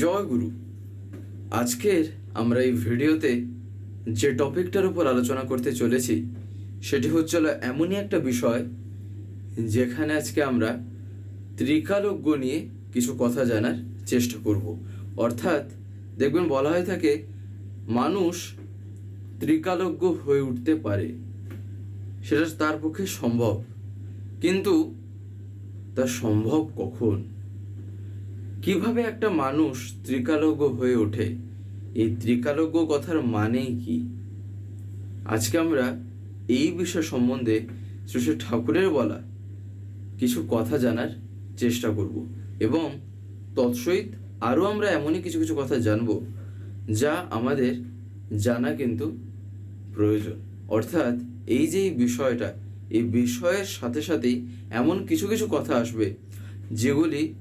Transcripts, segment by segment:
জয় গুরু। আজকের আমরা এই ভিডিওতে যে টপিকটার উপর আলোচনা করতে চলেছি, সেটি হচ্ছিল এমনই একটা বিষয় যেখানে আজকে আমরা ত্রিকালজ্ঞ নিয়ে কিছু কথা জানার চেষ্টা করব। অর্থাৎ দেখবেন বলা হয়ে থাকে, মানুষ ত্রিকালজ্ঞ হয়ে উঠতে পারে, সেটা তার পক্ষে সম্ভব। কিন্তু তা সম্ভব কখন? কীভাবে একটা মানুষ ত্রিকালজ্ঞ হয়ে ওঠে? এই ত্রিকালজ্ঞ কথার মানেই কি? আজকে আমরা এই বিষয় সম্বন্ধে শ্রী ঠাকুরের বলা কিছু কথা জানার চেষ্টা করব এবং তৎসহিত আরও আমরা এমনই কিছু কিছু কথা জানব যা আমাদের জানা কিন্তু প্রয়োজন। অর্থাৎ এই যে বিষয়টা, এই বিষয়ের সাথে সাথেই এমন কিছু কিছু কথা আসবে যেগুলি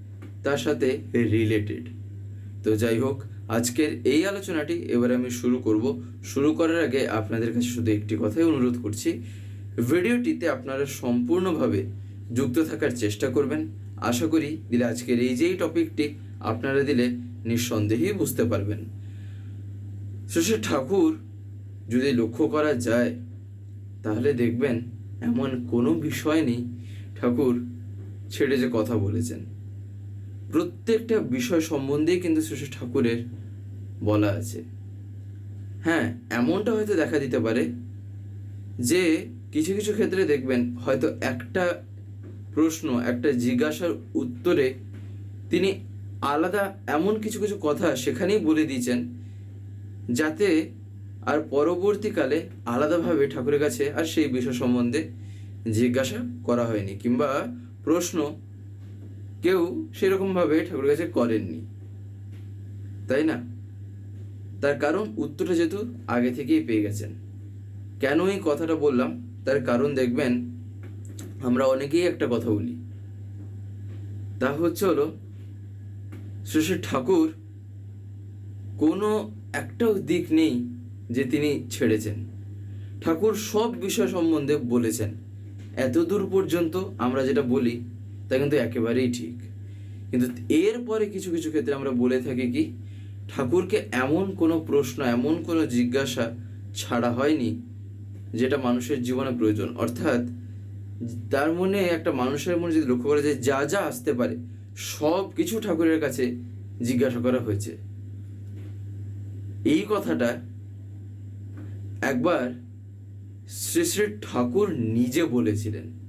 তার সাথে রিলেটেড তো যাই হোক, আজকের এই আলোচনাটি এবার আমি শুরু করব। শুরু করার আগে আপনাদের কাছে শুধু একটি কথাই অনুরোধ করছি, ভিডিওটিতে আপনারা সম্পূর্ণভাবে যুক্ত থাকার চেষ্টা করবেন। আশা করি দিলে আজকের এই যেই টপিকটি আপনারা দিলে নিঃসন্দেহেই বুঝতে পারবেন। শ্রী ঠাকুর যদি লক্ষ্য করা যায়, তাহলে দেখবেন এমন কোনো বিষয় নেই। ঠাকুর ছেড়ে যে কথা বলেছেন। প্রত্যেকটা বিষয় সম্বন্ধেই কিন্তু শ্রী ঠাকুরের বলা আছে। হ্যাঁ এমনটা হয়তো দেখা দিতে পারে যে কিছু কিছু ক্ষেত্রে দেখবেন হয়তো একটা প্রশ্ন, একটা জিজ্ঞাসার উত্তরে তিনি আলাদা এমন কিছু কিছু কথা সেখানেই বলে দিয়েছেন যাতে আর পরবর্তীকালে আলাদাভাবে ঠাকুরের কাছে আর সেই বিষয় সম্বন্ধে জিজ্ঞাসা করা হয়নি কিংবা প্রশ্ন কেউ সেরকমভাবে ঠাকুরের কাছে করেননি। তাই না? তার কারণ উত্তরটা যেহেতু আগে থেকেই পেয়ে গেছেন। কেন এই কথাটা বললাম? তার কারণ দেখবেন, আমরা অনেকেই একটা কথা বলি। তা হচ্ছে হলো শ্রী ঠাকুর কোনো একটাও দিক নেই যে তিনি ছেড়েছেন। ঠাকুর সব বিষয় সম্বন্ধে বলেছেন। এত দূর পর্যন্ত আমরা যেটা বলি তা কিন্তু একেবারেই ঠিক। কিন্তু এরপরে কিছু কিছু ক্ষেত্রে আমরা বলে থাকি কি, ঠাকুরকে এমন কোনো প্রশ্ন, এমন কোনো জিজ্ঞাসা ছাড়া হয়নি যেটা মানুষের জীবনে প্রয়োজন। অর্থাৎ তার মনে একটা মানুষের মনে যদি লক্ষ্য করা যায়, যা যা আসতে পারে, সব কিছু ঠাকুরের কাছে জিজ্ঞাসা করা হয়েছে। এই কথাটা একবার শ্রী শ্রী ঠাকুর নিজে বলেছিলেন।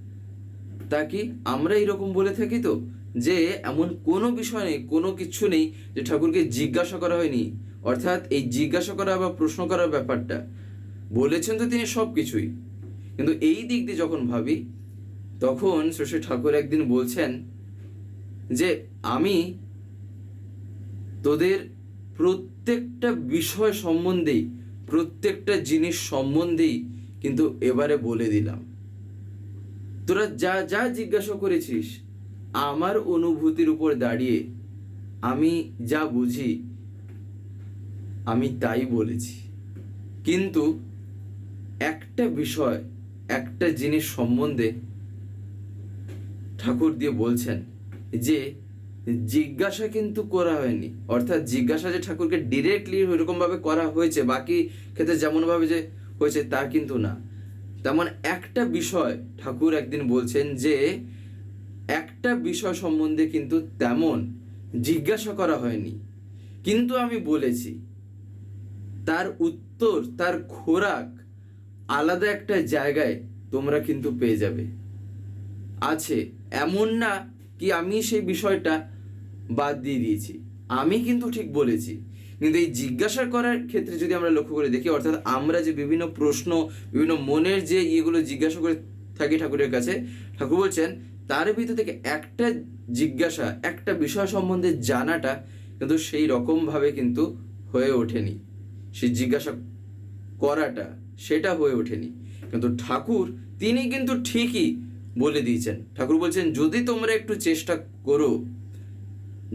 তা কি আমরা এরকম বলে থাকি তো? যে এমন কোনো বিষয় নেই, কোনো কিছু নেই যে ঠাকুরকে জিজ্ঞাসা করা হয়নি। অর্থাৎ এই জিজ্ঞাসা করা বা প্রশ্ন করার ব্যাপারটা। বলেছেন তো তিনি সব কিছুই কিন্তু এই দিক দিয়ে যখন ভাবি, তখন শ্রী ঠাকুর একদিন বলছেন যে, আমি তোদের প্রত্যেকটা বিষয় সম্বন্ধেই, প্রত্যেকটা জিনিস সম্বন্ধেই কিন্তু এবারে বলে দিলাম। তোরা যা যা জিজ্ঞাসা করেছিস আমার অনুভূতির উপর দাঁড়িয়ে আমি যা বুঝি, আমি তাই বলেছি। কিন্তু একটা বিষয়, একটা জিনিস সম্বন্ধে ঠাকুর দিয়ে বলছেন যে, জিজ্ঞাসা কিন্তু করা হয়নি। অর্থাৎ জিজ্ঞাসা যে ঠাকুরকে ডিরেক্টলি ওইরকমভাবে করা হয়েছে, বাকি ক্ষেত্রে যেমনভাবে যে হয়েছে তা কিন্তু না। তেমন একটা বিষয় ঠাকুর একদিন বলছেন যে, একটা বিষয় সম্বন্ধে কিন্তু তেমন জিজ্ঞাসা করা হয়নি। কিন্তু আমি বলেছি, তার উত্তর, তার খোরাক আলাদা একটা জায়গায় তোমরা কিন্তু পেয়ে যাবে। আছে, এমন না কি আমি সেই বিষয়টা বাদ দিয়ে দিয়েছি। আমি কিন্তু ঠিক বলেছি কিন্তু এই জিজ্ঞাসা করার ক্ষেত্রে যদি আমরা লক্ষ্য করে দেখি, অর্থাৎ আমরা যে বিভিন্ন প্রশ্ন, বিভিন্ন মনের যে ইয়েগুলো জিজ্ঞাসা করে থাকি ঠাকুরের কাছে, ঠাকুর বলছেন, তার ভিতর থেকে একটা জিজ্ঞাসা, একটা বিষয় সম্বন্ধে জানাটা কিন্তু সেই রকমভাবে কিন্তু হয়ে ওঠেনি। সেই জিজ্ঞাসা করাটা, সেটা হয়ে ওঠেনি। কিন্তু ঠাকুর, তিনি কিন্তু ঠিকই বলে দিয়েছেন। ঠাকুর বলছেন, যদি তোমরা একটু চেষ্টা করো,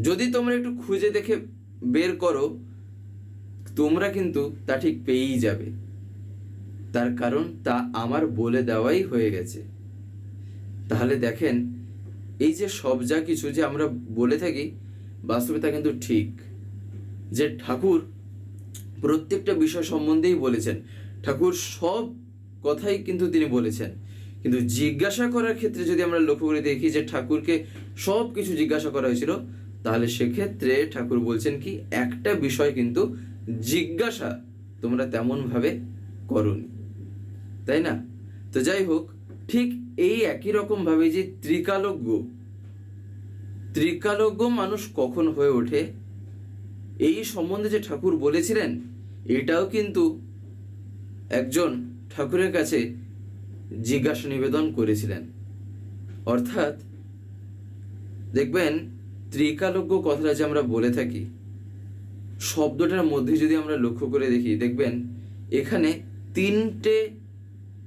যদি তোমরা একটু খুঁজে দেখে বের করো তোমরা কিন্তু তা ঠিক পেয়েই যাবে। তার কারণ তা আমার বলে দেওয়াই হয়ে গেছে। তাহলে দেখেন, এই যে সব যা কিছু যে আমরা বলে থাকি, বাস্তবে তা কিন্তু ঠিক। যে ঠাকুর প্রত্যেকটা বিষয় সম্বন্ধেই বলেছেন, ঠাকুর সব কথাই কিন্তু তিনি বলেছেন। কিন্তু জিজ্ঞাসা করার ক্ষেত্রে যদি আমরা লক্ষ্য করে দেখি যে ঠাকুরকে সব কিছু জিজ্ঞাসা করা হয়েছিল, তাহলে সেক্ষেত্রে ঠাকুর বলছেন কি, একটা বিষয় কিন্তু জিজ্ঞাসা তোমরা তেমনভাবে করনি। তাই না? তো যাই হোক, ঠিক এই একই রকম ভাবে যে ত্রিকালজ্ঞ ত্রিকালজ্ঞ মানুষ কখন হয়ে ওঠে, এই সম্বন্ধে যে ঠাকুর বলেছিলেন, এটাও কিন্তু একজন ঠাকুরের কাছে জিজ্ঞাসা নিবেদন করেছিলেন। অর্থাৎ, দেখবেন, ত্রিকালজ্ঞ কথাটা যে আমরা বলে থাকি শব্দটার মধ্যে যদি আমরা লক্ষ্য করে দেখি, দেখবেন এখানে তিনটে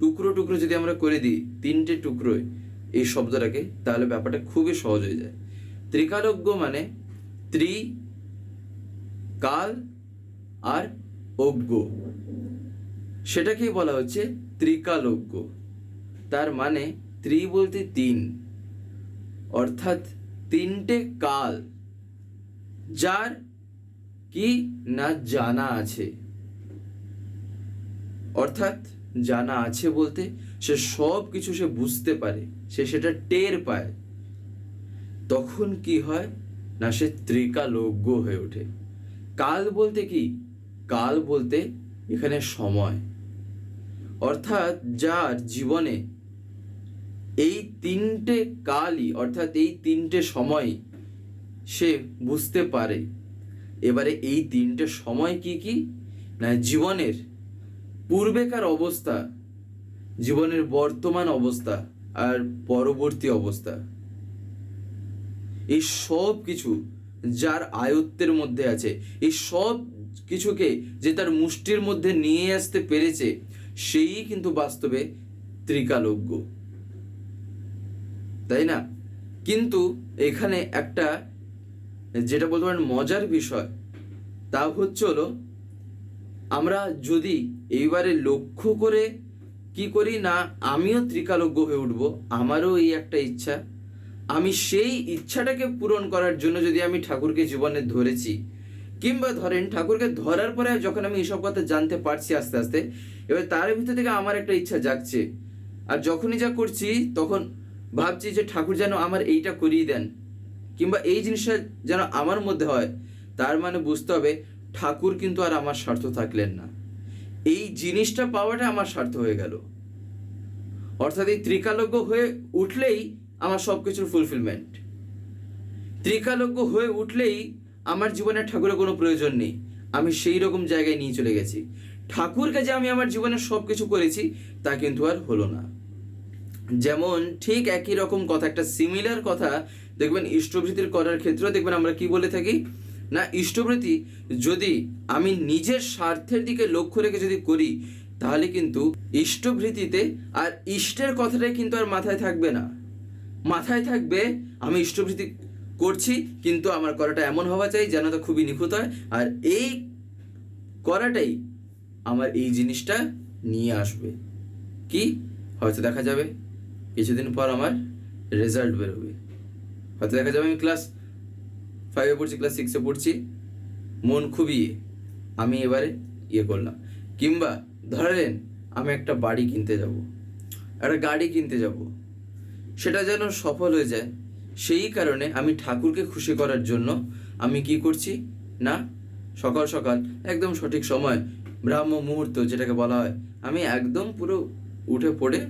টুকরো টুকরো যদি আমরা করে দিই, তিনটে টুকরোয় এই শব্দটাকে, তাহলে ব্যাপারটা খুবই সহজ হয়ে যায়। ত্রিকালজ্ঞ মানে ত্রি, কাল আর অজ্ঞ। সেটাকেই বলা হচ্ছে ত্রিকালজ্ঞ। তার মানে ত্রি বলতে তিন, অর্থাৎ তিনটে কাল, যার কি না জানা আছে? অর্থাৎ জানা আছে বলতে সে সব কিছু সে বুঝতে পারে, সে সেটা টের পায়। তখন কি হয়? না, সে ত্রিকালজ্ঞ হয়ে ওঠে। কাল বলতে কি? কাল বলতে এখানে সময়। অর্থাৎ যার জীবনে এই তিনটে কালই, অর্থাৎ এই তিনটে সময় সে বুঝতে পারে। এবারে এই তিনটে সময় কি কি? না, জীবনের পূর্বেকার অবস্থা, জীবনের বর্তমান অবস্থা আর পরবর্তী অবস্থা। এই সব কিছু যার আয়ত্তের মধ্যে আছে, এই সব কিছুকে যে তার মুষ্টির মধ্যে নিয়ে আসতে পেরেছে, সেই কিন্তু বাস্তবে ত্রিকালজ্ঞ। তাই না? কিন্তু এখানে একটা যেটা বলতে পারেন মজার বিষয়, তা হচ্ছে হলো, আমরা যদি এইবারে লক্ষ্য করে কি করি না, আমিও ত্রিকালজ্ঞ হয়ে উঠবো, আমারও এই একটা ইচ্ছা। আমি সেই ইচ্ছাটাকে পূরণ করার জন্য যদি আমি ঠাকুরকে জীবনে ধরেছি, কিংবা ধরেন ঠাকুরকে ধরার পরে যখন আমি এসব কথা জানতে পারছি আস্তে আস্তে, এবার তার ভিতর থেকে আমার একটা ইচ্ছা জাগছে। আর যখনই যা করছি, তখন ভাবছি যে ঠাকুর যেন আমার এইটা করিয়ে দেন। কিংবা এই জিনিসটা যেন আমার মধ্যে হয়, তার মানে বুঝতে হবে ঠাকুর কিন্তু আর আমার স্বার্থ থাকলেন না। এই জিনিসটা পাওয়াটা আমার স্বার্থ হয়ে গেল। অর্থাৎ এই ত্রিকালজ্ঞ হয়ে উঠলেই আমার সব কিছুর ফুলফিলমেন্ট ত্রিকালজ্ঞ হয়ে উঠলেই আমার জীবনে ঠাকুরের কোনো প্রয়োজন নেই। আমি সেই রকম জায়গায় নিয়ে চলে গেছি। ঠাকুরকে যে আমি আমার জীবনে সব কিছু করেছি, তা কিন্তু আর হলো না। যেমন ঠিক একই রকম কথা, একটা সিমিলার কথা দেখবেন ইষ্টভৃতির করার ক্ষেত্রেও দেখবেন আমরা কি বলে থাকি? না, ইষ্টভৃতি যদি আমি নিজের স্বার্থের দিকে লক্ষ্য রেখে যদি করি, তাহলে কিন্তু ইষ্টভৃতিতে আর ইষ্টের কথাটাই কিন্তু আর মাথায় থাকবে না। মাথায় থাকবে, আমি ইষ্টভৃতি করছি, কিন্তু আমার করাটা এমন হওয়া চাই যেন তো খুবই নিখুঁত হয়। আর এই করাটাই আমার এই জিনিসটা নিয়ে আসবে। কি? হয়তো দেখা যাবে, কিছুদিন পর আমার রেজাল্ট বেরোবে। হয়তো দেখা যাবে আমি ক্লাস ফাইভে পড়ছি ক্লাস সিক্সে পড়ছি মন খুবই। আমি এবারে ইয়ে করলাম কিংবা ধরেন আমি একটা বাড়ি কিনতে যাব, একটা গাড়ি কিনতে যাব, সেটা যেন সফল হয়ে যায়, সেই কারণে আমি ঠাকুরকে খুশি করার জন্য আমি কি করছি না, সকাল সকাল, একদম সঠিক সময়, ব্রাহ্ম মুহূর্ত যেটাকে বলা হয়, আমি একদম পুরো উঠে পড়ে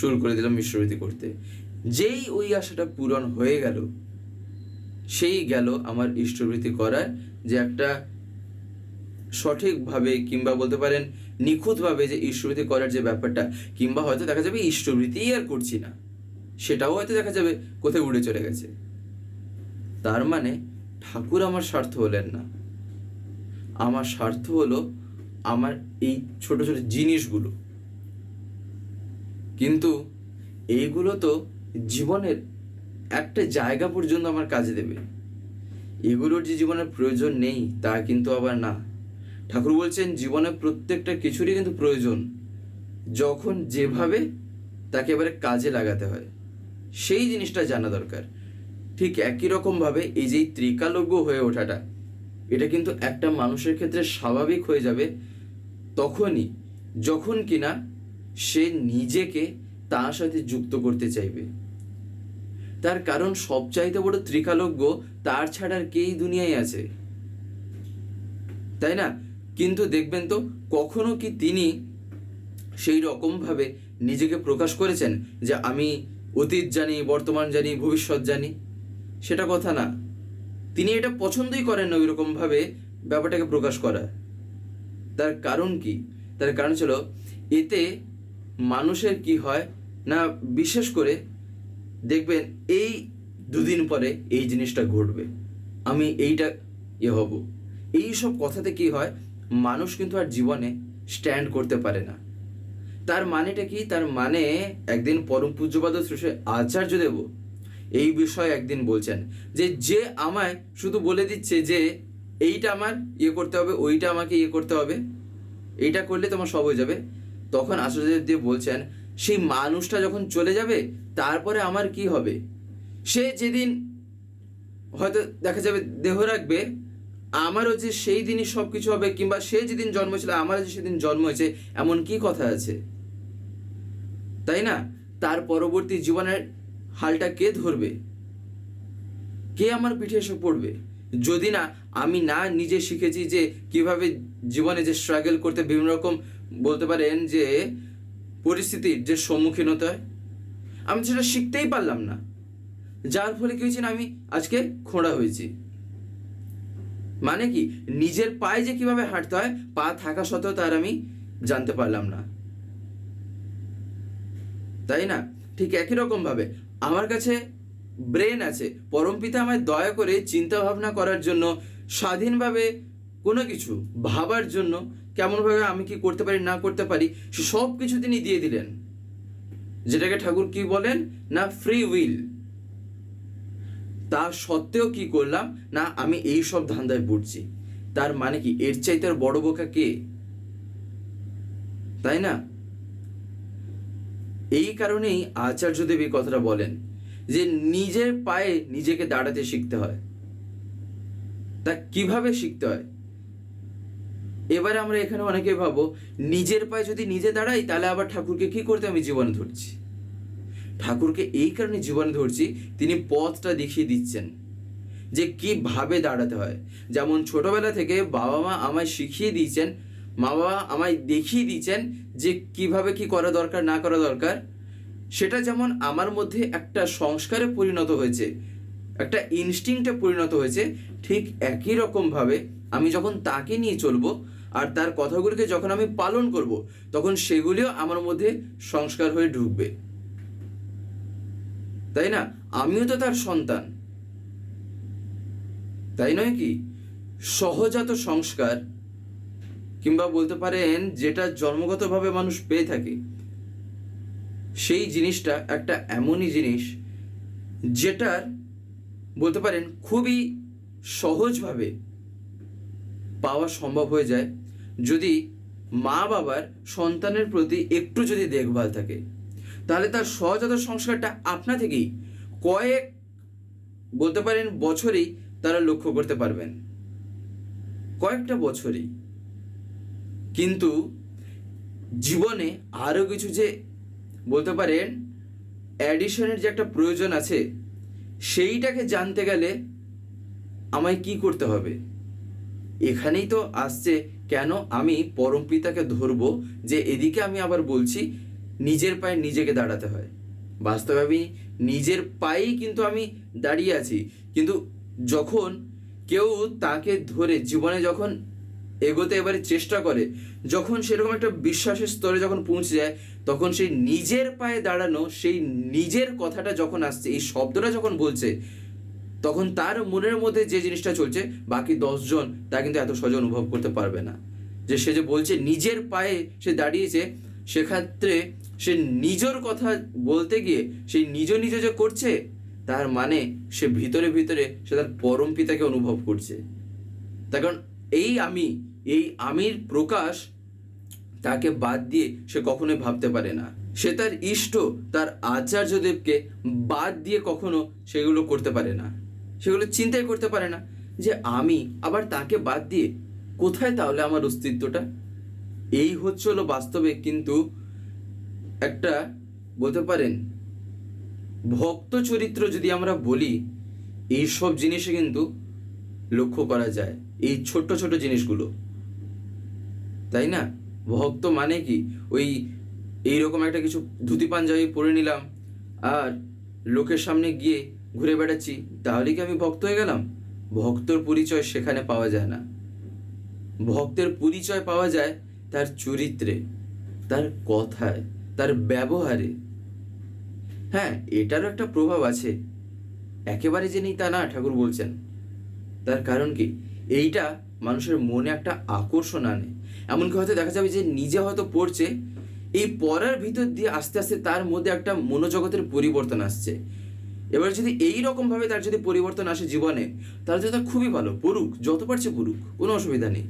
শুরু করে দিলাম বিশ্ববৃত্তি করতে যেই ওই আশাটা পূরণ হয়ে গেল, সেই গেল আমার ইষ্টবৃত্তি করার যে একটা সঠিকভাবে কিংবা বলতে পারেন নিখুঁতভাবে যে ইষ্টবৃত্তি করার যে ব্যাপারটা, কিংবা হয়তো দেখা যাবে ইষ্টবৃত্তিই আর করছি না, সেটাও হয়তো দেখা যাবে কোথায় উড়ে চলে গেছে। তার মানে ঠাকুর আমার স্বার্থ হলেন না। আমার স্বার্থ হলো আমার এই ছোট ছোট জিনিসগুলো। কিন্তু এইগুলো তো জীবনের একটা জায়গা পর্যন্ত আমার কাজে দেবে। এগুলোর যে জীবনের প্রয়োজন নেই, তা কিন্তু আবার না। ঠাকুর বলছেন, জীবনে প্রত্যেকটা কিছুরই কিন্তু প্রয়োজন। যখন যেভাবে তাকে এবারে কাজে লাগাতে হয়। সেই জিনিসটা জানা দরকার। ঠিক একই রকমভাবে এই যে ত্রিকালজ্ঞ হয়ে ওঠাটা, এটা কিন্তু একটা মানুষের ক্ষেত্রে স্বাভাবিক হয়ে যাবে তখনই, যখন কিনা সে নিজেকে তার সাথে যুক্ত করতে চাইবে। তার কারণ সবচাইতে বড় ত্রিকালজ্ঞ তার ছাড়ার কেই দুনিয়ায় আছে। তাই না? কিন্তু দেখবেন তো, কখনো কি তিনি সেই রকমভাবে নিজেকে প্রকাশ করেছেন যে আমি অতীত জানি, বর্তমান জানি, ভবিষ্যৎ জানি? সেটা কথা না। তিনি এটা পছন্দই করেন না ওইরকমভাবে ব্যাপারটাকে প্রকাশ করা। তার কারণ কি? তার কারণ ছিল, এতে মানুষের কি হয়? না, বিশেষ করে দেখবেন এই দুদিন পরে এই জিনিসটা ঘটবে। আমি এইটা ইয়ে হব। এই সব কথাতে কি হয়? মানুষ কিন্তু আর জীবনে স্ট্যান্ড করতে পারে না। তার মানেটা কি? তার মানে একদিন পরম পূজ্যপাদ শ্রী আচার্য দেব এই বিষয়ে একদিন বলছেন যে যে আমায় শুধু বলে দিচ্ছে যে, এইটা আমার ইয়ে করতে হবে, ওইটা আমাকে ইয়ে করতে হবে, এইটা করলে তোমার সব হয়ে যাবে। তখন আচার্যদেব দিয়ে বলছেন সেই মানুষটা যখন চলে যাবে, তারপরে আমার কি হবে? সে যেদিন হয়তো দেখা যাবে দেহ রাখবে, আমারও যে সেই দিনই সব কিছু হবে, কিংবা সে যেদিন জন্ম ছিল আমারও যে সেদিন জন্ম হয়েছে, এমন কি কথা আছে? তাই না? তার পরবর্তী জীবনের হালটা কে ধরবে? কে আমার পিঠে এসে পড়বে? যদি না, আমি না নিজে শিখেছি যে কীভাবে জীবনে যে স্ট্রাগল করতে বিভিন্ন রকম বলতে পারেন যে পরিস্থিতির যে সম্মুখীন হতে হয়, আমি সেটা শিখতেই পারলাম না। যার ফলে কি হয়েছে আমি আজকে খোঁড়া হয়েছি। মানে কি, নিজের পায়ে যে কীভাবে হাঁটতে হয়, পা থাকা সত্ত্বেও তার আমি জানতে পারলাম না। তাই না? ঠিক একই রকম ভাবে আমার কাছে ব্রেন আছে পরমপিতা আমায় দয়া করে চিন্তা ভাবনা করার জন্য, স্বাধীনভাবে কোনো কিছু ভাবার জন্য কেমনভাবে আমি কি করতে পারি, না করতে পারি সে সব কিছু তিনি দিয়ে দিলেন। যেটাকে ঠাকুর কি বলেন? না ফ্রি উইল তা সত্ত্বেও কি করলাম? না, আমি এই সব ধান্দায় পড়ছি। তার মানে কি? এর চাইতে আর বড় বোকা কে? তাই না? এই কারণেই আচার্যদেব এই কথাটা বলেন, যে নিজের পায়ে নিজেকে দাঁড়াতে শিখতে হয়। তা কীভাবে শিখতে হয়? এবারে আমরা এখানে অনেকে ভাবো, নিজের পায়ে যদি নিজে দাঁড়াই, তাহলে আবার ঠাকুরকে কি করতে আমি জীবনে ধরছি? ঠাকুরকে এই কারণে জীবনে ধরছি, তিনি পথটা দেখিয়ে দিচ্ছেন যে কীভাবে দাঁড়াতে হয়। যেমন ছোটবেলা থেকে বাবা মা আমায় শিখিয়ে দিয়েছেন, মা বাবা আমায় দেখিয়ে দিয়েছেন যে কীভাবে কি করা দরকার, না করা দরকার। সেটা যেমন আমার মধ্যে একটা সংস্কারে পরিণত হয়েছে, একটা ইনস্টিংক্টে পরিণত হয়েছে, ঠিক একই রকমভাবে আমি যখন তাকে নিয়ে চলবো আর তার কথাগুলিকে যখন আমি পালন করব, তখন সেগুলিও আমার মধ্যে সংস্কার হয়ে ঢুকবে। তাই না? আমিও তো তার সন্তান। তাই নয় কি? সহজাত সংস্কার, কিংবা বলতে পারেন যেটা জন্মগতভাবে মানুষ পেয়ে থাকে, সেই জিনিসটা একটা এমনই জিনিস যেটার বলতে পারেন খুবই সহজভাবে পাওয়া সম্ভব হয়ে যায় যদি মা বাবার সন্তানের প্রতি একটু যদি দেখভাল থাকে, তাহলে তার সহজাত সংস্কারটা আপনা থেকেই কয়েক, বলতে পারেন বছরেই তারা লক্ষ্য করতে পারবেন। কয়েকটা বছরই। কিন্তু জীবনে আরও কিছু যে বলতে পারেন অ্যাডিশনের যে একটা প্রয়োজন আছে, সেইটাকে জানতে গেলে আমায় কি করতে হবে? এখানেই তো আসছে, কেন আমি পরম পিতাকে ধরবো যে এদিকে আমি আবার বলছি নিজের পায়ে নিজেকে দাঁড়াতে হয়। বাস্তবে আমি নিজের পায়েই কিন্তু আমি দাঁড়িয়ে আছি। কিন্তু যখন কেউ তাকে ধরে জীবনে যখন এগোতে এবারে চেষ্টা করে, যখন সেরকম একটা বিশ্বাসের স্তরে যখন পৌঁছে যায়, তখন সেই নিজের পায়ে দাঁড়ানো, সেই নিজের কথাটা যখন আসছে, এই শব্দটা যখন বলছে তখন তার মনের মধ্যে যে জিনিসটা চলছে বাকি দশজন তা কিন্তু এত সহজে অনুভব করতে পারবে না। যে সে যে বলছে নিজের পায়ে সে দাঁড়িয়েছে সেক্ষেত্রে সে নিজের কথা বলতে গিয়ে সেই নিজ নিজ যে করছে তার মানে সে ভিতরে ভিতরে সে তার পরম পিতাকে অনুভব করছে। তার কারণ এই আমি এই আমির প্রকাশ তাকে বাদ দিয়ে সে কখনোই ভাবতে পারে না। সে তার ইষ্ট তার আচার্যদেবকে বাদ দিয়ে কখনো সেগুলো করতে পারে না। সেগুলো চিন্তাই করতে পারে না যে আমি আবার তাকে বাদ দিয়ে কোথায় তাহলে আমার অস্তিত্বটা? এই হচ্ছে হলো বাস্তবে কিন্তু একটা বলতে পারেন ভক্ত চরিত্র যদি আমরা বলি এই সব জিনিসে কিন্তু লক্ষ্য করা যায়, এই ছোট্ট ছোট জিনিসগুলো। তাই না? ভক্ত মানে কি? ওই এইরকম একটা কিছু ধুতি পাঞ্জাবি পরে নিলাম আর লোকের সামনে গিয়ে ঘুরে বেড়াচ্ছি, তাহলে কি আমি ভক্ত হয়ে গেলাম? ভক্তর পরিচয় সেখানে পাওয়া যায় না। ভক্তের পরিচয় পাওয়া যায় তার চরিত্রে, তার কথায়, তার ব্যবহারে। হ্যাঁ এটারও একটা প্রভাব আছে। একেবারে যে নেই তা না, ঠাকুর বলছেন। তার কারণ কি? এইটা মানুষের মনে একটা আকর্ষণ আনে। এমনকি হয়তো দেখা যাবে যে নিজে হয়তো পড়ছে, এই পড়ার ভিতর দিয়ে আস্তে আস্তে তার মধ্যে একটা মনোজগতের পরিবর্তন আসছে। এবার যদি এই রকমভাবে তার যদি পরিবর্তন আসে জীবনে, তাহলে তো খুবই ভালো। পড়ুক, যত পারছে পড়ুক, কোনো অসুবিধা নেই।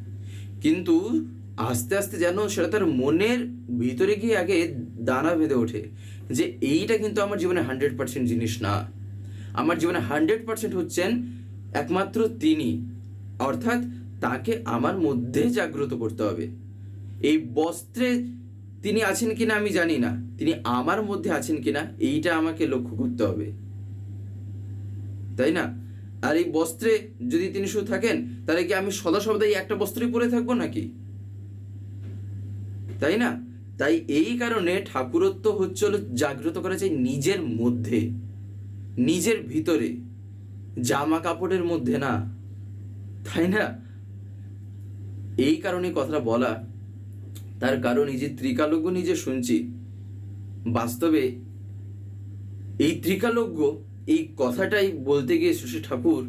কিন্তু আস্তে আস্তে যেন সেটা তার মনের ভিতরে গিয়ে আগে দানা বেঁধে ওঠে যে এইটা কিন্তু আমার জীবনে হান্ড্রেড পার্সেন্ট জিনিস না। আমার জীবনে হান্ড্রেড পার্সেন্ট হচ্ছেন একমাত্র তিনি। অর্থাৎ তাকে আমার মধ্যে জাগ্রত করতে হবে। এই বস্ত্রে তিনি আছেন কিনা আমি জানি না। তিনি আমার মধ্যে আছেন কিনা, এইটা আমাকে লক্ষ্য করতে হবে। তাই না? আর এই বস্ত্রে যদি তিনি শুধু থাকেন, তাহলে কি আমি সদা সর্বদাই একটা বস্ত্রই পরে থাকব নাকি? তাই না? তাই এই কারণে ঠাকুরত্ব হচ্ছে হলো জাগ্রত করা যায় নিজের মধ্যে, নিজের ভিতরে জামা কাপড়ের মধ্যে না। তাই না? এই কারণে কথাটা বলা, তার কারণ এই যে ত্রিকালজ্ঞ নিজে শুনছি, বাস্তবে এই ত্রিকালজ্ঞ এই কথাটাই বলতে গিয়ে শশী ঠাকুর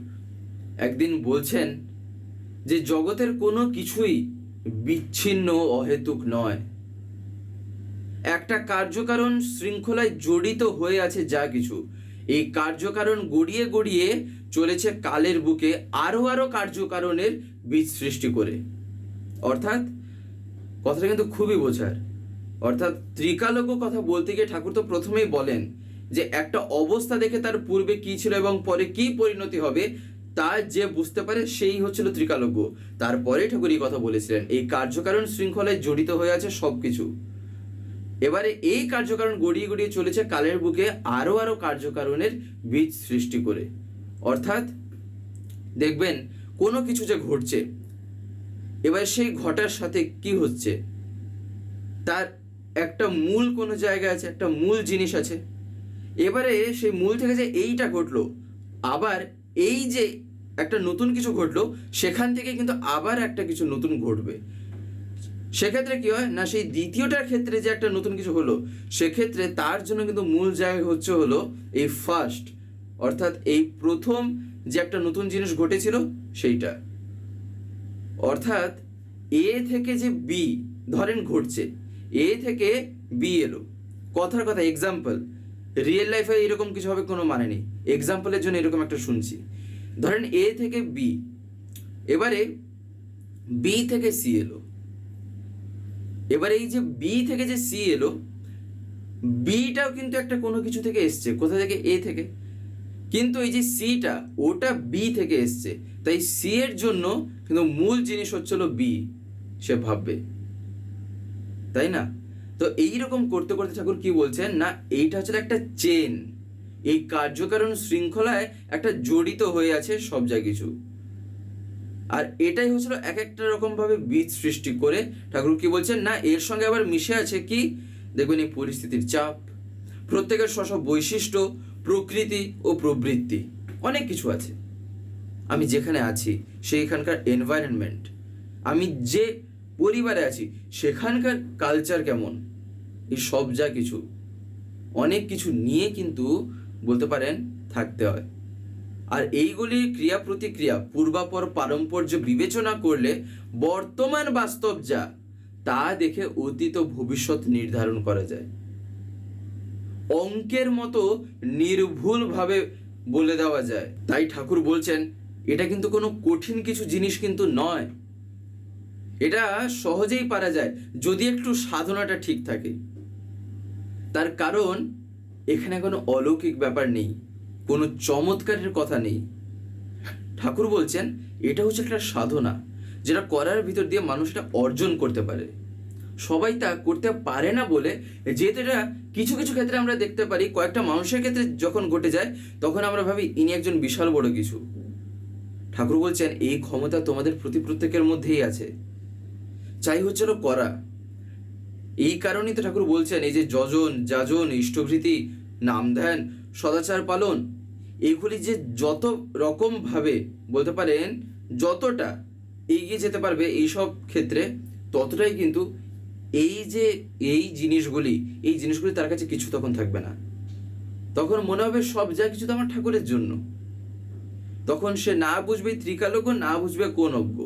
একদিন বলছেন যে জগতের কোনো কিছুই বিচ্ছিন্ন অহেতুক নয়। একটা কার্যকারণ শৃঙ্খলায় জড়িত হয়ে আছে যা কিছু। এই কার্যকারণ গড়িয়ে গড়িয়ে চলেছে কালের বুকে আরও আরও কার্যকারণের বীজ সৃষ্টি করে। অর্থাৎ কথাটা কিন্তু খুবই বোঝার। অর্থাৎ ত্রিকালজ্ঞ কথা বলতে গিয়ে ঠাকুর তো প্রথমেই বলেন যে একটা অবস্থা দেখে তার পূর্বে কি ছিল এবং পরে কি পরিণতি হবে, তা যে বুঝতে পারে সেই হচ্ছিল ত্রিকালজ্ঞ। তারপরে ঠাকুর এই কথা বলেছিলেন, এই কার্যকারণ শৃঙ্খলায় জড়িত হয়ে আছে সবকিছু। এবারে এই কার্যকারণ গড়িয়ে গড়িয়ে চলেছে কালের বুকে আরও আরও কার্যকারণের বীজ সৃষ্টি করে। অর্থাৎ দেখবেন কোনো কিছু যে ঘটছে, এবার সেই ঘটার সাথে কি হচ্ছে, তার একটা মূল কোনো জায়গা আছে, একটা মূল জিনিস আছে। এবারে সেই মূল থেকে যে এইটা ঘটলো, আবার এই যে একটা নতুন কিছু ঘটলো, সেখান থেকে কিন্তু আবার একটা কিছু নতুন ঘটবে। সেক্ষেত্রে কি হয়? না, সেই দ্বিতীয়টার ক্ষেত্রে যে একটা নতুন কিছু হলো, সেক্ষেত্রে তার জন্য কিন্তু মূল জায়গা হচ্ছে হলো এই ফার্স্ট অর্থাৎ এই প্রথম যে একটা নতুন জিনিস ঘটেছিল, সেইটা। অর্থাৎ এ থেকে যে বি, ধরেন ঘটছে, এ থেকে বি এলো। কথার কথা এক্সাম্পল রিয়েল লাইফে এরকম কিছু হবে কোনো মানে নেই। এক্সাম্পলের জন্য এরকম একটা শুনছি। ধরেন এ থেকে বি এবারে বি থেকে সি এলো। এবারে এই যে বি থেকে যে সি এলো বিটাও কিন্তু একটা কোনো কিছু থেকে এসছে, কোথা থেকে? এ থেকে। কিন্তু এই যে সিটা ওটা বি থেকে এসছে। তাই সি এর জন্য কিন্তু মূল জিনিস হচ্ছিল বি সে ভাববে। তাই না? তো এইরকম করতে করতে ঠাকুর কি বলছেন? না, এইটা হচ্ছে একটা চেন এই কার্যকারণ শৃঙ্খলায় একটা জড়িত হয়ে আছে সব যা কিছু। আর এটাই হচ্ছিল এক একটা রকম ভাবে বীজ সৃষ্টি করে ঠাকুর কি বলছেন? না, এর সঙ্গে আবার মিশে আছে কি? দেখবেন এই পরিস্থিতির চাপ, প্রত্যেকের স্ব বৈশিষ্ট্য, প্রকৃতি ও প্রবৃত্তি, অনেক কিছু আছে। আমি যেখানে আছি, সেইখানকার এনভায়রনমেন্ট আমি যে পরিবারে আছি, সেখানকার কালচার কেমন? এই সব যা কিছু, অনেক কিছু নিয়ে কিন্তু বলতে পারেন থাকতে হয়। আর এইগুলি ক্রিয়া প্রতিক্রিয়া, পূর্বাপর পারম্পর্য বিবেচনা করলে বর্তমান বাস্তব যা, তা দেখে অতীত ভবিষ্যৎ নির্ধারণ করা যায়। অঙ্কের মতো নির্ভুলভাবে বলে দেওয়া যায়। তাই ঠাকুর বলছেন, এটা কিন্তু কোনো কঠিন কিছু জিনিস কিন্তু নয়। এটা সহজেই পারা যায়, যদি একটু সাধনাটা ঠিক থাকে। তার কারণ, এখানে কোনো অলৌকিক ব্যাপার নেই, কোনো চমৎকারের কথা নেই। ঠাকুর বলছেন, এটা হচ্ছে একটা সাধনা, যেটা করার ভিতর দিয়ে মানুষ এটা অর্জন করতে পারে। সবাই তা করতে পারে না বলে, যেহেতু এটা কিছু কিছু ক্ষেত্রে আমরা দেখতে পারি, কয়েকটা মানুষের ক্ষেত্রে যখন ঘটে যায়, তখন আমরা ভাবি, ইনি একজন বিশাল বড় কিছু। ঠাকুর বলছেন, এই ক্ষমতা তোমাদের প্রতি প্রত্যেকের মধ্যেই আছে। চাই হচ্ছিল করা। এই কারণেই তো ঠাকুর বলছেন, এই যে যজন, যাজন, ইষ্টভৃতি, নাম ধ্যান, সদাচার পালন এইগুলি যে যত রকম ভাবে বলতে পারেন, যতটা এগিয়ে যেতে পারবে এইসব ক্ষেত্রে, ততটাই কিন্তু এই যে এই জিনিসগুলি এই জিনিসগুলি তার কাছে কিছু তখন থাকবে না। তখন মনে হবে সব যা কিছু তো আমার ঠাকুরের জন্য। তখন সে না বুঝবে ত্রিকালজ্ঞ, না বুঝবে কোন অজ্ঞ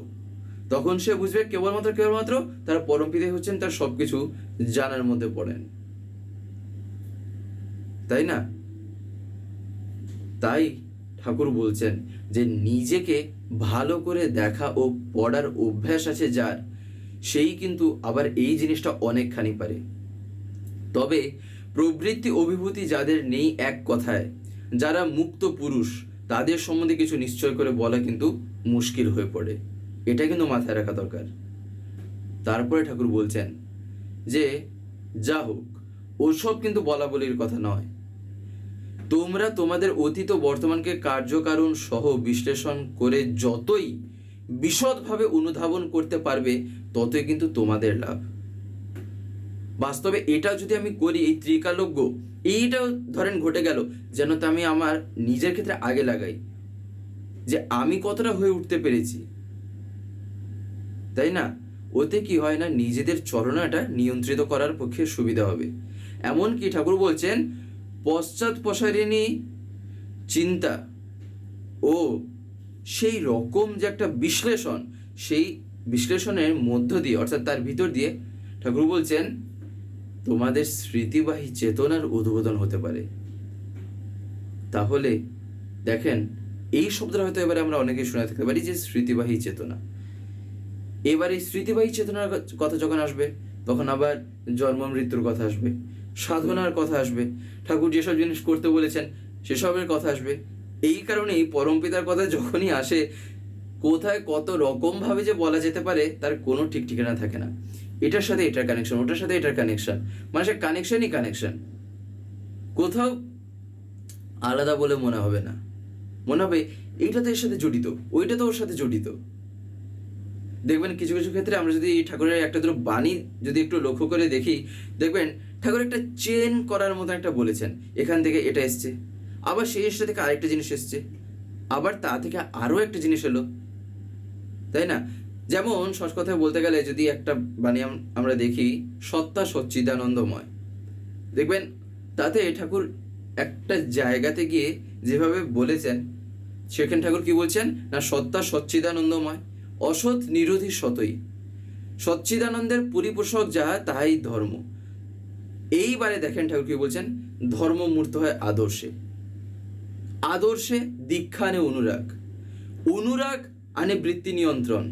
তখন সে বুঝবে কেবলমাত্র কেবলমাত্র তার পরমপিতাই হচ্ছেন, তার সবকিছু জানার মধ্যে পড়েন। তাই না? তাই ঠাকুর বলছেন যে নিজেকে ভালো করে দেখা ও পড়ার অভ্যাস আছে যার, সেই কিন্তু আবার এই জিনিসটা অনেকখানি পারে। তবে প্রবৃত্তি অভিভূতি যাদের নেই এক কথায়, যারা মুক্ত পুরুষ, তাদের সম্বন্ধে কিছু নিশ্চয় করে বলা কিন্তু মুশকিল হয়ে পড়ে। এটা কিন্তু মাথায় রাখা দরকার। তারপরে ঠাকুর বলছেন যে, যা হোক, ওসব কিন্তু বলা বলির কথা নয়। তোমরা তোমাদের অতীত বর্তমানকে কার্যকারণ সহ বিশ্লেষণ করে যতই বিশদভাবে অনুধাবন করতে পারবে, ততই কিন্তু তোমাদের লাভ। বাস্তবে এটা যদি আমি করি, এই ত্রিকালজ্ঞ এইটাও ধরেন ঘটে গেল, যেন তা আমি আমার নিজের ক্ষেত্রে আগে লাগাই। যে আমি কতটা হয়ে উঠতে পেরেছি তাই না? ওতে কি হয় না, নিজেদের চলনাটা নিয়ন্ত্রিত করার পক্ষে সুবিধা হবে। এমন কি ঠাকুর বলছেন, পশ্চাৎ প্রসারিণী চিন্তা ও সেই রকম যে একটা বিশ্লেষণ, সেই বিশ্লেষণের মধ্য দিয়ে, অর্থাৎ তার ভিতর দিয়ে ঠাকুর বলছেন, তোমাদের স্মৃতিবাহী চেতনার উদ্বোধন হতে পারে। তাহলে দেখেন, এই শব্দটা হয়তো এবারে আমরা অনেকে শুনে থাকতে পারি যে স্মৃতিবাহী চেতনা। এবার এই স্মৃতিবাহী চেতনার কথা যখন আসবে, তখন আবার জন্ম, মৃত্যুর কথা আসবে, সাধনার কথা আসবে। ঠাকুর যেসব জিনিস করতে বলেছেন, সেসবের কথা আসবে। এই কারণেই পরমপিতার কথা যখনই আসে, কোথায় কত রকম ভাবে যে বলা যেতে পারে, তার কোনো ঠিক ঠিকানা থাকে না। এটার সাথে এটার কানেকশন ওটার সাথে এটার কানেকশন মানে সে কানেকশনই কানেকশন কোথাও আলাদা বলে মনে হবে না। মনে হবে, এইটা তো এর সাথে জড়িত, ওইটা তো ওর সাথে জড়িত। দেখবেন কিছু কিছু ক্ষেত্রে আমরা যদি ঠাকুরের একটা দুটো বাণী যদি একটু লক্ষ্য করে দেখি, দেখবেন ঠাকুর একটা চেন করার মতো একটা বলেছেন, এখান থেকে এটা এসছে, আবার সেই এসটা থেকে আরেকটা জিনিস এসছে, আবার তা থেকে আরও একটা জিনিস এলো, তাই না? যেমন সস কথায় বলতে গেলে যদি একটা বাণী আমরা দেখি, সত্তা সচ্চিদানন্দময়, দেখবেন তাতে ঠাকুর একটা জায়গাতে গিয়ে যেভাবে বলেছেন, সেখানে ঠাকুর কি বলছেন? না, সত্তা সচ্চিদানন্দময়। অসৎ নিরোধী সতই। সচ্চিদানন্দের পরিপোষক যাহা, তাহাই ধর্ম। এইবারে দেখেন ঠাকুর কি বলছেন, ধর্ম মূর্ত হয় আদর্শে। আদর্শে দীক্ষা আনে অনুরাগ। অনুরাগ আনে বৃত্তি নিয়ন্ত্রণ।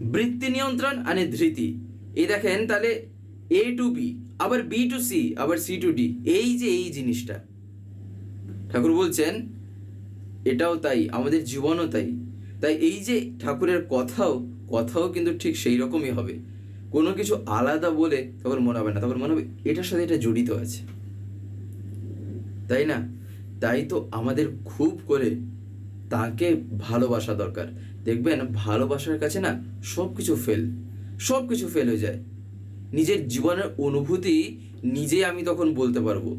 বৃত্তি নিয়ন্ত্রণ আনে ধৃতি। এই দেখেন তাহলে এ টু বি আবার বি টু সি আবার সি টু ডি এই যে এই জিনিসটা। ঠাকুর বলছেন, এটাও তাই, আমাদের জীবনও তাই। তাই এই যে ঠাকুরের কথাও কথাও কিন্তু ঠিক সেই রকমই হবে। কোনো কিছু আলাদা বলে তখন মনে হবে না, তখন মনে হবে এটার সাথে এটা জড়িত আছে। তাই না? তাই তো আমাদের খুব করে তাকে ভালোবাসা দরকার। দেখবেন ভালোবাসার কাছে না সব কিছু ফেল সব কিছু ফেল হয়ে যায়। নিজের জীবনের অনুভূতি নিজেই আমি তখন বলতে পারব।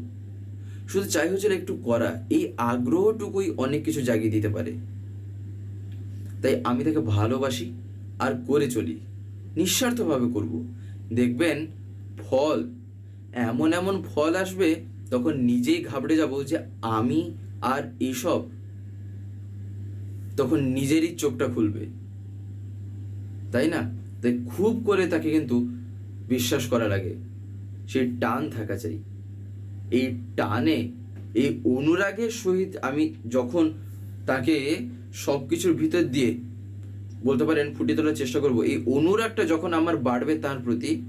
শুধু চাই হচ্ছিল একটু করা, এই আগ্রহটুকুই অনেক কিছু জাগিয়ে দিতে পারে। তাই আমি তাকে ভালোবাসি আর করে চলি। নিঃস্বার্থভাবে করব। দেখবেন, ফল, এমন এমন ফল আসবে, তখন নিজেই ঘাবড়ে যাব যে আমি আর এইসব তখন নিজেরই চোখটা খুলবে। তাই না? তাই খুব করে তাকে কিন্তু বিশ্বাস করা লাগে। সেই টান থাকা চাই। এই টানে, এই অনুরাগের সহিত আমি যখন তাকে সব কিছুর ভিতর দিয়ে বলতে পারেন ফুটিয়ে তোলার চেষ্টা করব। এই অনুরাগটা যখন আমার বাড়বে তার প্রতি,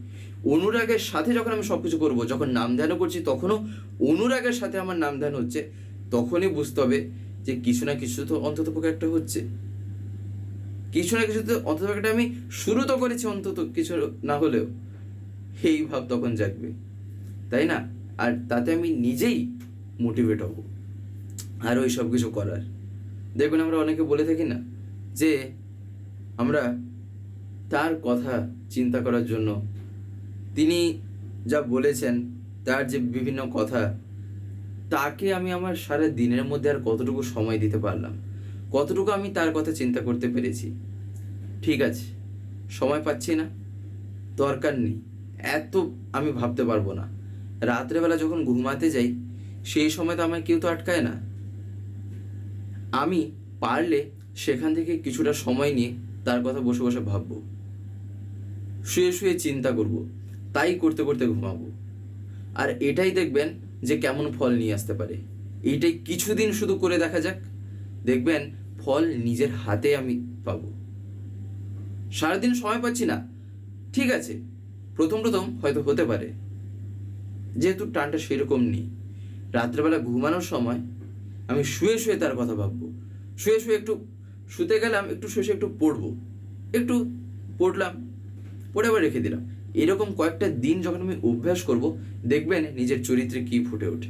অনুরাগের সাথে যখন আমি সব কিছু করব, যখন নাম ধ্যানও করছি তখনও অনুরাগের সাথে আমার নাম ধ্যান হচ্ছে, তখনই বুঝতে হবে যে কিছু না কিছু তো অন্তত পক্ষে একটা হচ্ছে। কিছু না কিছুতে অন্তত একটা আমি শুরু তো করেছি, অন্তত কিছু না হলেও। এই ভাব তখন জাগবে। তাই না? আর তাতে আমি নিজেই মোটিভেট হব। আর ওই সব কিছু করার। দেখবেন আমরা অনেকে বলে থাকি না যে আমরা তার কথা চিন্তা করার জন্য, তিনি যা বলেছেন, তার যে বিভিন্ন কথা, তাকে আমি আমার সারা দিনের মধ্যে আর কতটুকু সময় দিতে পারলাম? কতটুকু আমি তার কথা চিন্তা করতে পেরেছি? ঠিক আছে, সময় পাচ্ছি না, দরকার নেই, এত আমি ভাবতে পারব না। রাত্রেবেলা যখন ঘুমাতে যাই, সেই সময় তো আমায় কেউ তো আটকায় না। আমি পারলে সেখান থেকে কিছুটা সময় নিয়ে তার কথা বসে বসে ভাববো। শুয়ে শুয়ে চিন্তা করব, তাই করতে করতে ঘুমাবো। আর এটাই দেখবেন যে কেমন ফল নিয়ে আসতে পারে। এইটাই কিছুদিন শুধু করে দেখা যাক, দেখবেন ফল নিজের হাতে আমি পাবো। সারাদিন সময় পাচ্ছি না। ঠিক আছে, প্রথম প্রথম হয়তো হতে পারে। যেহেতু টানটা সেরকম নেই। রাত্রেবেলা ঘুমানোর সময় আমি শুয়ে শুয়ে তার কথা ভাববো। শুয়ে শুয়ে একটু শুতে গেলাম একটু শুয়ে শুয়ে একটু পড়ব। একটু পড়লাম পড়ে আবার রেখে দিলাম। এরকম কয়েকটা দিন যখন আমি অভ্যাস করব দেখবেন নিজের চরিত্রে কী ফুটে ওঠে।